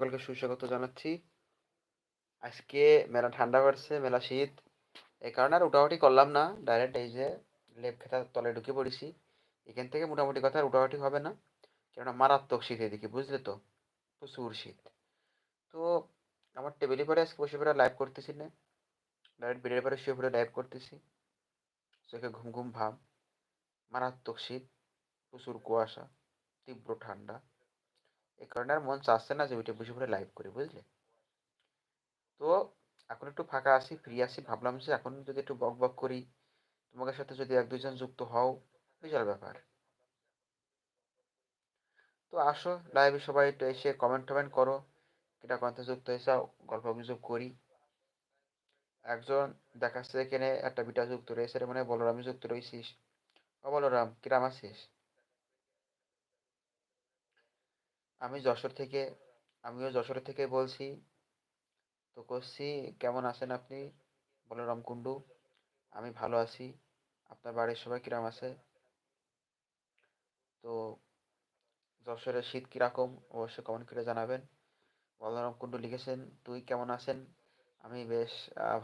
সকলকে সুস্বাগত জানাচ্ছি। আজকে মেলা ঠান্ডা পড়ছে, মেলা শীত। এই কারণে আর উঠাউঠি করলাম না। ডাইরেক্ট এই যে লেপ খেতার তলে ঢুকে পড়েছি। এখান থেকে মোটামুটি কথা আর উঠাউঠি হবে না। কেননা মারাত্মক শীত এদিকে, বুঝলে তো? প্রচুর শীত। তো আমার টেবিলে পরে আজকে বসে পড়ে লাইভ করতেছি না। ডাইরেক্ট বেডের পরে শুয়ে পড়ে লাইভ করতেছি। চোখে ঘুম ঘুম ভাব। মারাত্মক শীত। প্রচুর কুয়াশা। তীব্র ঠান্ডা। এই কারণে আর মন চাচ্ছে না যে ওইটা বসে পড়ে লাইভ করি, বুঝলে? তো এখন একটু ফাঁকা আছি ফ্রি আছি, ভাবলাম যে এখন যদি একটু বক বক করি, তোমাদের সাথে যদি এক দুজন যুক্ত হও, বিশাল ব্যাপার। তো আসো লাইভে সবাই একটু এসে কমেন্ট টমেন্ট করো কিটা কন্থে যুক্ত হয়েছে, গল্প গুজব করি। একজন দেখাচ্ছে এখানে একটা বিটা যুক্ত রয়েছে মানে বলরাম যুক্ত রয়েছিস। ও বলরাম কিরাম আছিস? আমি যশোর থেকে, আমিও যশোর থেকে বলছি। তো করছি, কেমন আছেন আপনি? বলরাম কুণ্ডু আমি ভালো আছি। আপনার বাড়ির সবাই কিরাম আছে? তো যশোরের শীত কীরকম, অবশ্যই কমেন্ট করে জানাবেন। বলরাম কুণ্ডু লিখেছেন, তুই কেমন আছেন? আমি বেশ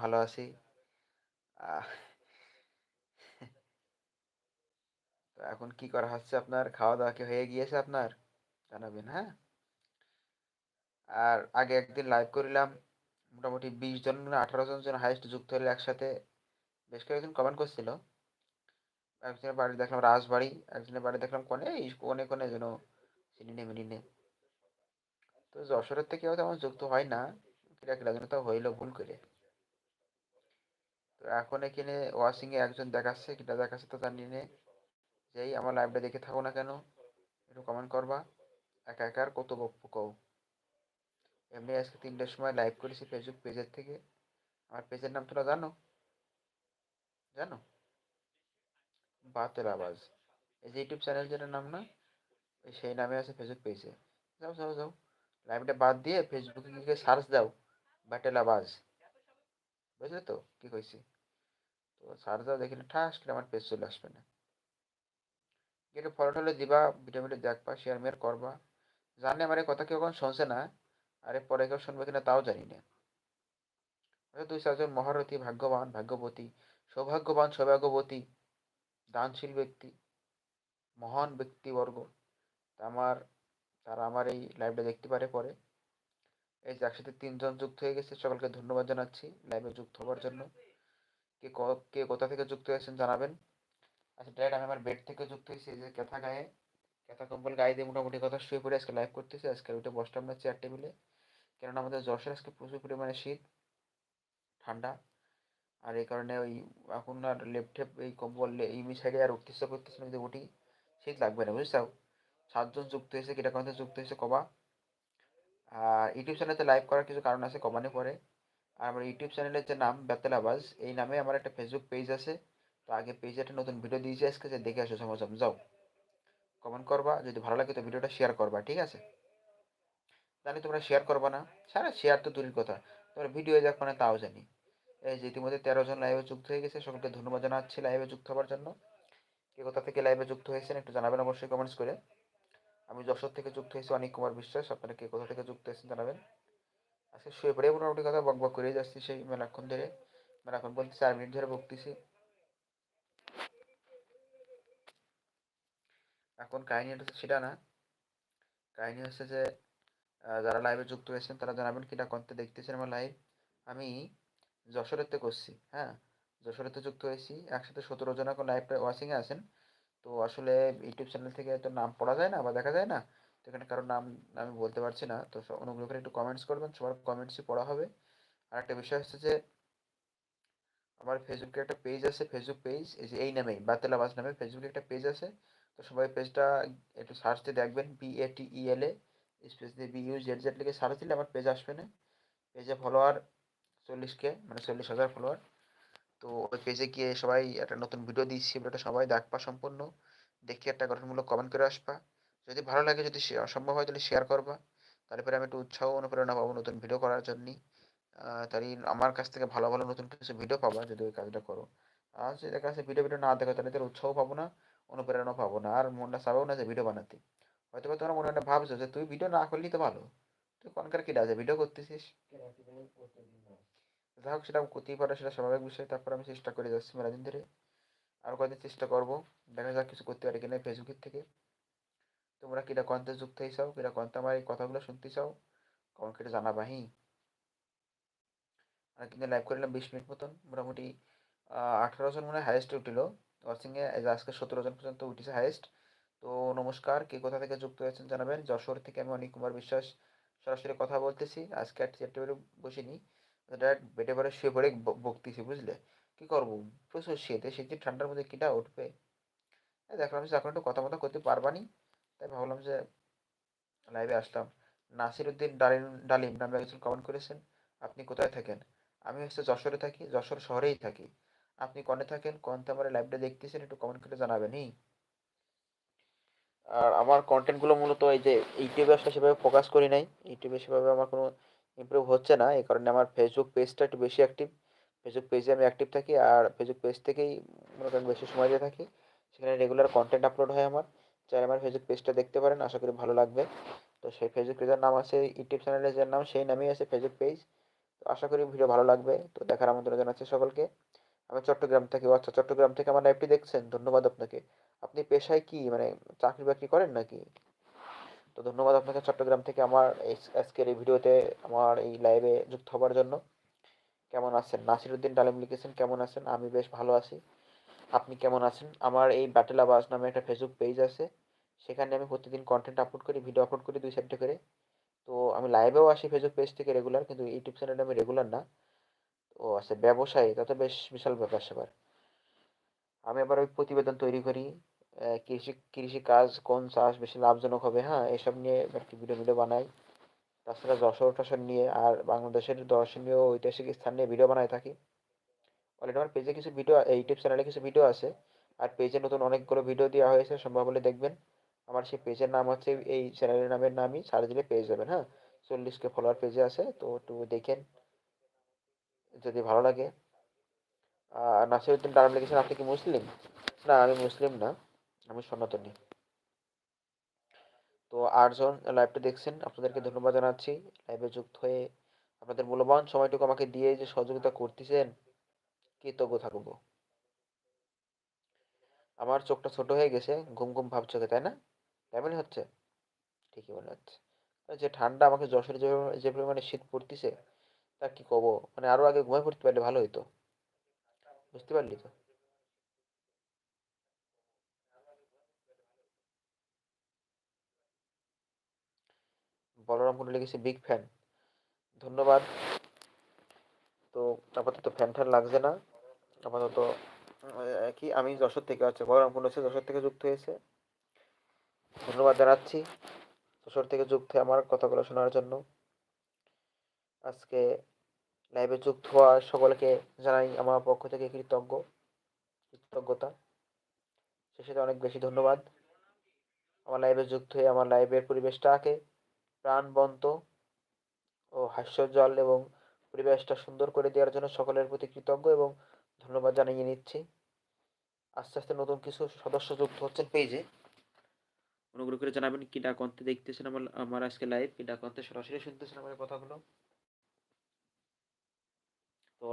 ভালো আছি। তো এখন কি করা হচ্ছে আপনার? খাওয়া দাওয়া কি হয়ে গিয়েছে আপনার? জানাবেন হ্যাঁ? আর আগে একদিন লাইভ করিলাম, মোটামুটি বিশ জন আঠারো জন যেন হাইস্ট যুক্ত হলে একসাথে। বেশ কয়েকজন কমেন্ট করছিল। একজনের বাড়ি দেখলাম রাজবাড়ি, একজনের বাড়ি দেখলাম কনে এই কনে কোনে যেন চিনি মিনি নে। তো যশোরের থেকে হয়তো আমার যুক্ত হয় না কিরা কিরা যেন তো হইল ভুল করে। তো এখন এখানে ওয়াশিংয়ে একজন দেখাচ্ছে কিটা দেখাচ্ছে তো জানি নে। যেই আমার লাইভটা দেখে থাকো না কেন, একটু কমেন্ট করবা। একা একা আর কত বকবো কও। এমনি আজকে তিনটের সময় লাইভ করেছি ফেসবুক পেজের থেকে। আমার পেজের নাম তোরা জানো? জানো? বাতের আওয়াজ। এই যে ইউটিউব চ্যানেল যেটার নাম না সেই নামে আছে ফেসবুক পেজে যাও যাও যাও। লাইভটা বাদ দিয়ে ফেসবুকে গিয়ে সার্চ দাও বাটেল আওয়াজ। বুঝলে তো কি কইছি? তো সার্চ দাও দেখলে ঠাস করে আমার পেজ চলে আসবে না। একটু ফলো টলো দিবা, ভিডিও ভিডিও দেখবা শেয়ার মেয়ার করবা। জানে আমার এই কথা কেউ কখন শুনছে না, আরে পরে কেউ শুনবে কিনা তাও জানি না। দুই চারজন মহারথী, ভাগ্যবান, ভাগ্যবতী, সৌভাগ্যবান, সৌভাগ্যবতী, দানশীল ব্যক্তি, মহান ব্যক্তিবর্গ আমার তারা আমার এই লাইভটা দেখতে পারে পরে। এই যে একসাথে তিনজন যুক্ত হয়ে গেছে, সকলকে ধন্যবাদ জানাচ্ছি লাইভে যুক্ত হওয়ার জন্য। কে কে কোথা থেকে যুক্ত হয়েছেন জানাবেন। আচ্ছা ডাইরেক্ট আমি আমার বেড থেকে যুক্ত হয়েছি যে কেথা গায়ে। কেথা কম্বল গায়ে দিয়ে মোটামুটি কথা শুয়ে পড়ে আজকে লাইভ করতেছি। আজকে ওইটা বসতাম না চেয়ার টেবিলে কেননা আমাদের যশোর আজকে প্রচুর পরিমাণে শীত, ঠান্ডা। আর এই কারণে ওই এখন আর লেফটে এই কম্বল, এই সাইডে আর উঠতে ইচ্ছা করতেছে না যদি উঠি, শীত লাগবে না বুঝছাও সাতজন যুক্ত হয়েছে কেটা কারণে যুক্ত হয়েছে কবা? আর ইউটিউব চ্যানেলে লাইভ করার কিছু কারণ আছে, কমানে পরে। আর আমার ইউটিউব চ্যানেলের যে নাম, বেতাল আবাজ এই নামে আমার একটা ফেসবুক পেজ আছে। তো আগে পেজে একটা নতুন ভিডিও দিয়েছি আজকে, যে দেখে আসো সমাজ যাও। কমেন্ট করবা, যদি ভালো লাগে তো ভিডিওটা শেয়ার করবা, ঠিক আছে? জানি তোমরা শেয়ার করবা না। সারা শেয়ার তো দূরের কথা। তোমরা ভিডিও দেখো না তাও জানি। এই যে ইতিমধ্যে তেরো জন লাইভে যুক্ত হয়ে গেছে সকলকে ধন্যবাদ জানাচ্ছি লাইভে যুক্ত হওয়ার জন্য। কে কোথা থেকে লাইভে যুক্ত হয়েছেন একটু জানাবেন অবশ্যই কমেন্টস করে। আমি যশোর থেকে যুক্ত হয়েছি, অনিক কুমার বিশ্বাস, আপনারা কে কোথা থেকে যুক্ত হয়েছেন জানাবেন। আজকে শুয়ে পড়ে মোটামুটি কথা বক বক করে যাচ্ছি সেই মেলাক্ষণ ধরে। মেলাক্ষণ বলতে চার মিনিট ধরে বকতেছি। এখন কাহিনী হচ্ছে সেটা না। কাহিনী হচ্ছে যে যারা লাইভে যুক্ত হয়েছেন তারা জানাবেন কিনা করতে দেখতেছেন আমার লাইভ আমি যশোরেতে করছি হ্যাঁ? যশোরেতে যুক্ত হয়েছি, একসাথে সতেরো জন এখন লাইভ ওয়াচিংয়ে আছেন। তো আসলে ইউটিউব চ্যানেল থেকে তো নাম পড়া যায় না বা দেখা যায় না। তো এখানে কারোর নাম আমি বলতে পারছি না। তো অনুগ্রহ করে একটু কমেন্টস করবেন, সবার কমেন্টসই পড়া হবে। আর একটা বিষয় হচ্ছে যে আমার ফেসবুকে একটা পেজ আছে ফেসবুক পেজ এই যে এই নামেই বাতেল আবাস নামে ফেসবুকে একটা পেজ আছে। তো সবাই পেজটা একটু সার্চ দিয়ে দেখবেন B A T E L A space দিয়ে বি ইউ জেড জেড লিখে সার্চ দিলে আমার পেজ আসবে না। পেজে ফলোয়ার চল্লিশ কে মানে চল্লিশ হাজার ফলোয়ার তো ওই পেজে গিয়ে সবাই একটা নতুন ভিডিও দিচ্ছি ভিডিওটা সবাই দেখবা সম্পূর্ণ। দেখে একটা গঠনমূলক কমেন্ট করে আসবা। যদি ভালো লাগে, যদি সম্ভব হয়, তাহলে শেয়ার করবা। তারপরে আমি একটু উৎসাহ অনুপ্রেরণা পাবো নতুন ভিডিও করার জন্যই। তাই আমার কাছ থেকে ভালো ভালো নতুন কিছু ভিডিও পাবা যদি ওই কাজটা করো। আর যদি কাছে ভিডিও ভিডিও না দেখো, তাহলে তার উৎসাহ পাবো না অনুপ্রেরণা পাবো না, আর মনটা চাবেও না যে ভিডিও বানাতে। হয়তো তোমার মনে একটা ভাবছ যে তুই ভিডিও না করলেই তো ভালো। তুই কোনকার কিটা আছে ভিডিও করতেছিস? যাই হোক, সেটা করতেই পারে, সেটা স্বাভাবিক বিষয়। তারপর আমি চেষ্টা করে যাচ্ছি মেলাদিন ধরে। আরও কয়েকদিন চেষ্টা করব। দেখা যাক কিছু করতে পারি কিনা ফেসবুকের থেকে। তোমরা কিটা কন্তে যুক্ত হয়ে চাও কিটা কন্তে আমার এই কথাগুলো শুনতে চাও কমেন্ট করে জানাবা আর কিন্তু লাইভ করলাম বিশ মিনিট মতন। মোটামুটি আঠারো জন মানে হাইয়েস্ট উঠিল। ওয়াচিংয়ে আজকে সতেরো জন পর্যন্ত উঠেছে হাইয়েস্ট তো নমস্কার, কে কোথা থেকে যুক্ত হয়েছেন জানাবেন? যশোর থেকে আমি অনিক কুমার বিশ্বাস। সরাসরি কথা বলতেছি, আজকে আর চেয়ার টেবিলে বসিনি। ডাইরেক্ট বেটে পরে শুয়ে পড়ে বকতেছি, বুঝলে? কী করব? প্রচুর শীতে শীতের ঠান্ডার মধ্যে কীটা উঠবে? দেখলাম যে এখন একটু কথা মতো করতে পারবানি, তাই ভাবলাম যে লাইভে আসলাম। নাসির উদ্দিন ডালিম ডালিম নামে একজন কমেন্ট করেছেন। আপনি কোথায় থাকেন? আমি হচ্ছে যশোরে থাকি, যশোর শহরেই থাকি। আপনি কনে থাকেন? কনতে আমার লাইভটা দেখতেছেন, একটু কমেন্ট করে জানাবেন ই আর আমার কন্টেন্টগুলো মূলত এই যে ইউটিউবে আসলে সেভাবে ফোকাস করি নাই। ইউটিউবে সেভাবে আমার কোনো ইমপ্রুভ হচ্ছে না, এই কারণে আমার ফেসবুক পেজটা একটু বেশি অ্যাক্টিভ ফেসবুক পেজে আমি অ্যাক্টিভ থাকি আর ফেসবুক পেজ থেকেই মনে করেন বেশি সময় দিয়ে থাকি। সেখানে রেগুলার কন্টেন্ট আপলোড হয় আমার। চাই আমার ফেসবুক পেজটা দেখতে পারেন, আশা করি ভালো লাগবে। তো সেই ফেসবুক পেজের নাম আছে, ইউটিউব চ্যানেলের যে নাম, সেই নামেই আছে ফেসবুক পেজ আশা করি ভিডিও ভালো লাগবে। তো দেখার আমন্ত্রণ জানাচ্ছি সকলকে। আমি চট্টগ্রাম থেকে আচ্ছা চট্টগ্রাম থেকে আমার লাইভটি দেখছেন? ধন্যবাদ আপনাকে। আপনি পেশায় কি? মানে চাকরি বাকরি করেন নাকি? তো ধন্যবাদ আপনাকে চট্টগ্রাম থেকে আমার আজকের এই ভিডিওতে আমার এই লাইভে যুক্ত হবার জন্য। কেমন আছেন? নাসিরুদ্দিন ডালিম লিখেছেন, কেমন আছেন? আমি বেশ ভালো আছি। আপনি কেমন আছেন? আমার এই ব্যাটেল আবাস নামে একটা ফেসবুক পেজ আছে। সেখানে আমি প্রতিদিন কন্টেন্ট আপলোড করি ভিডিও আপলোড করি দুই সাইডটা করে। তো আমি লাইভেও আসি ফেসবুক পেজ থেকে রেগুলার কিন্তু ইউটিউব চ্যানেলে আমি রেগুলার না। ও আচ্ছা ব্যবসায়ী তাতে বেশ বিশাল ব্যাপার স্যাপার। আমি আবার ওই প্রতিবেদন তৈরি করি কৃষি কৃষি কাজ কোন চাষ বেশি লাভজনক হবে হ্যাঁ এসব নিয়ে কি ভিডিও ভিডিও বানাই। তাছাড়া যশোর টশোর নিয়ে আর বাংলাদেশের দর্শনীয় ঐতিহাসিক স্থান নিয়ে ভিডিও বানাই থাকি। অলরেডি আমার পেজে কিছু ভিডিও ইউটিউব চ্যানেলে কিছু ভিডিও আছে। আর পেজে নতুন অনেকগুলো ভিডিও দেওয়া হয়েছে, সম্ভব হলে দেখবেন। আমার সেই পেজের নাম হচ্ছে, এই চ্যানেলের নামের নামই সার্চ দিলে পেয়ে যাবেন হ্যাঁ? চল্লিশকে ফলোয়ার পেজে আছে, তো একটু দেখেন, যদি ভালো লাগে। নাসিরুদ্দিন ডারাম লিখেছেন, আপনি কি মুসলিম? না, আমি মুসলিম না, আমি সনাতনী। তো আটজন লাইভটা দেখছেন, আপনাদেরকে ধন্যবাদ জানাচ্ছি। লাইভে যুক্ত হয়ে আপনাদের মূল্যবান সময়টুকু আমাকে দিয়ে যে সহযোগিতা করতেছেন, কৃতজ্ঞ থাকব। আমার চোখটা ছোট হয়ে গেছে, ঘুম ঘুম ভাব চোখে, তাই না? কেমনই হচ্ছে, ঠিকই মনে হচ্ছে। যে ঠান্ডা আমাকে যশোরে যে পরিমাণে শীত পড়তেছে, তা কি কব? মানে আরও আগে ঘুমায় পড়তে পারলে ভালো হইতো। বুঝতে পারলি তো? বলরাম কুন্ডু লিখেছে বিগ ফ্যান ধন্যবাদ। তো আপাতত ফ্যান ফ্যান লাগছে না। আপাতত কি আমি যশোর থেকে আছে। বলরাম কুন্ডু যশোর থেকে যুক্ত হয়েছে। ধন্যবাদ জানাচ্ছি যশোর থেকে যুক্ত হয়ে আমার কথাগুলো শোনার জন্য। আজকে লাইভে যুক্ত হওয়া সকলকে জানাই আমার পক্ষ থেকে কৃতজ্ঞ, কৃতজ্ঞতা। সে সাথে অনেক বেশি ধন্যবাদ। আমার লাইভে যুক্ত হয়ে আমার লাইভের পরিবেশটাকে প্রাণবন্ত ও হাস্যজ্জ্বল এবং পরিবেশটা সুন্দর করে দেওয়ার জন্য সকলের প্রতি কৃতজ্ঞ এবং ধন্যবাদ জানিয়ে নিচ্ছি। আস্তে আস্তে নতুন কিছু সদস্য যুক্ত হচ্ছেন পেজে। অনুগ্রহ করে জানাবেন কি ডাকন্তে দেখতেছেন আমার আমার আজকে লাইভ কি ডাকন্তে সরাসরি শুনতেছেন আমার কথাগুলো? তো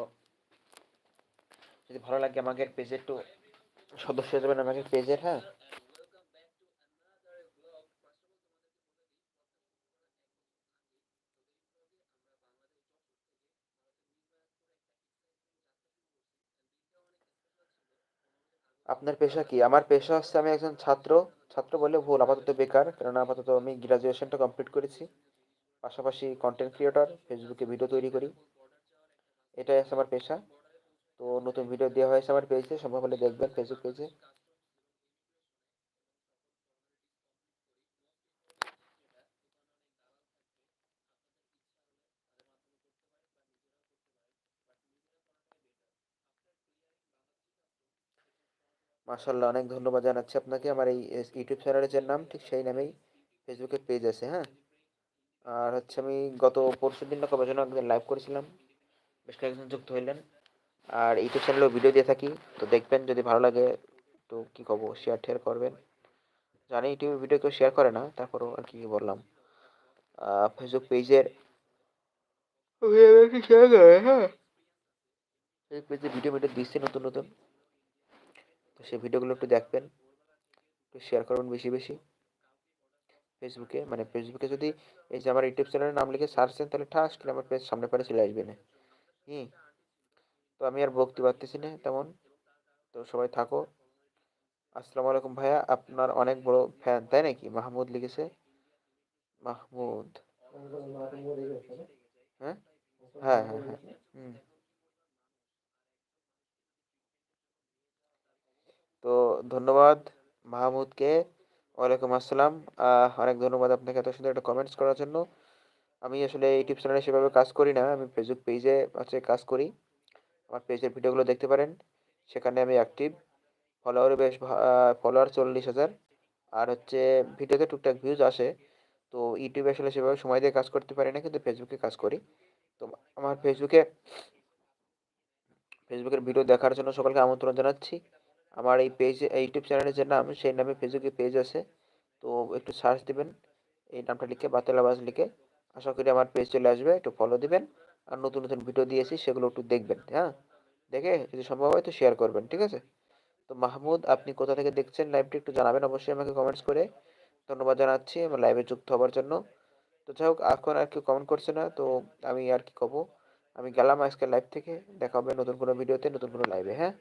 যদি ভালো লাগে আমাকে পেজে একটু সদস্য হয়ে আমাকে পেজের হ্যাঁ? আপনার পেশা কি? আমার পেশা হচ্ছে আমি একজন ছাত্র। ছাত্র বলে ভুল, আপাতত বেকার, কেননা আপাতত আমি গ্রাজুয়েশনটা কমপ্লিট করেছি। পাশাপাশি কন্টেন্ট ক্রিয়েটর ফেসবুকে ভিডিও তৈরি করি। এটাই আছে আমার পেশা। তো নতুন ভিডিও দেওয়া হয়েছে আমার পেজে সম্ভব হলে দেখবেন ফেসবুক পেজে মাসাল্লাহ অনেক ধন্যবাদ জানাচ্ছি আপনাকে। আমার এই ইউটিউব চ্যানেলের যে নাম ঠিক সেই নামেই ফেসবুকে পেজ আছে হ্যাঁ? আর হচ্ছে আমি গত পরশু দিন কবে যেন একদিন লাইভ করেছিলাম বেশ কয়েকজন যুক্ত হইলেন। আর ইউটিউব চ্যানেলেও ভিডিও দিয়ে থাকি তো দেখবেন যদি ভালো লাগে তো কী করব শেয়ার টেয়ার করবেন। জানি ইউটিউবে ভিডিও কেউ শেয়ার করে না তারপরও আর কি বললাম। ফেসবুক পেজের শেয়ার করে হ্যাঁ? ফেসবুক পেজে ভিডিও ভিডিও দিচ্ছে নতুন নতুন। সেই ভিডিওগুলো একটু দেখবেন একটু শেয়ার করবেন বেশি বেশি। ফেসবুকে মানে ফেসবুকে যদি এই যে আমার ইউটিউব চ্যানেলের নাম লিখে সার্চ দেন তাহলে ঠাস করে আমার পেজ সামনে পরে চলে আসবে না। হুম তো আমি আর বকতে পারতেছি না তেমন। তো সবাই থাকো। আসসালামু আলাইকুম ভাইয়া আপনার অনেক বড় ফ্যান তাই নাকি? মাহমুদ লিখেছে। মাহমুদ। হ্যাঁ? হ্যাঁ হ্যাঁ হ্যাঁ। হুম। তো ধন্যবাদ মাহমুদকে। ওয়ালাইকুম আসসালাম। অনেক ধন্যবাদ আপনাকে এত সুন্দর একটা কমেন্টস করার জন্য। আমি আসলে ইউটিউব চ্যানেলে সেভাবে কাজ করি না, আমি ফেসবুক পেজে হচ্ছে কাজ করি। আমার পেজের ভিডিওগুলো দেখতে পারেন। সেখানে আমি অ্যাক্টিভ ফলোয়ার বেশ ফলোয়ার চল্লিশ হাজার। আর হচ্ছে ভিডিওতে টুকটাক ভিউজ আসে। তো ইউটিউবে আসলে সেভাবে সময় দিয়ে কাজ করতে পারি না, কিন্তু ফেসবুকে কাজ করি। তো আমার ফেসবুকে ফেসবুকের ভিডিও দেখার জন্য সকলকে আমন্ত্রণ জানাচ্ছি। আমার এই পেজ ইউটিউব চ্যানেলের যে নাম, সেই নামে ফেসবুকে পেজ আছে। তো একটু সার্চ দিবেন, এই নামটা লিখে, বাতেল আওয়াজ লিখে, আশা করি আমার পেজ চলে আসবে, একটু ফলো দিবেন। আর নতুন নতুন ভিডিও দিয়েছি, সেগুলো একটু দেখবেন হ্যাঁ? দেখে যদি সম্ভব হয় তো শেয়ার করবেন, ঠিক আছে? তো মাহমুদ, আপনি কোথা থেকে দেখছেন লাইভটি একটু জানাবেন অবশ্যই আমাকে কমেন্টস করে। ধন্যবাদ জানাচ্ছি, আমার লাইভে যুক্ত হওয়ার জন্য। তো যাই হোক, এখন আর কেউ কমেন্ট করছে না, তো আমি আর কি কব আমি গেলাম আজকের লাইভ থেকে, দেখা হবে নতুন কোনো ভিডিওতে নতুন কোনো লাইভে হ্যাঁ?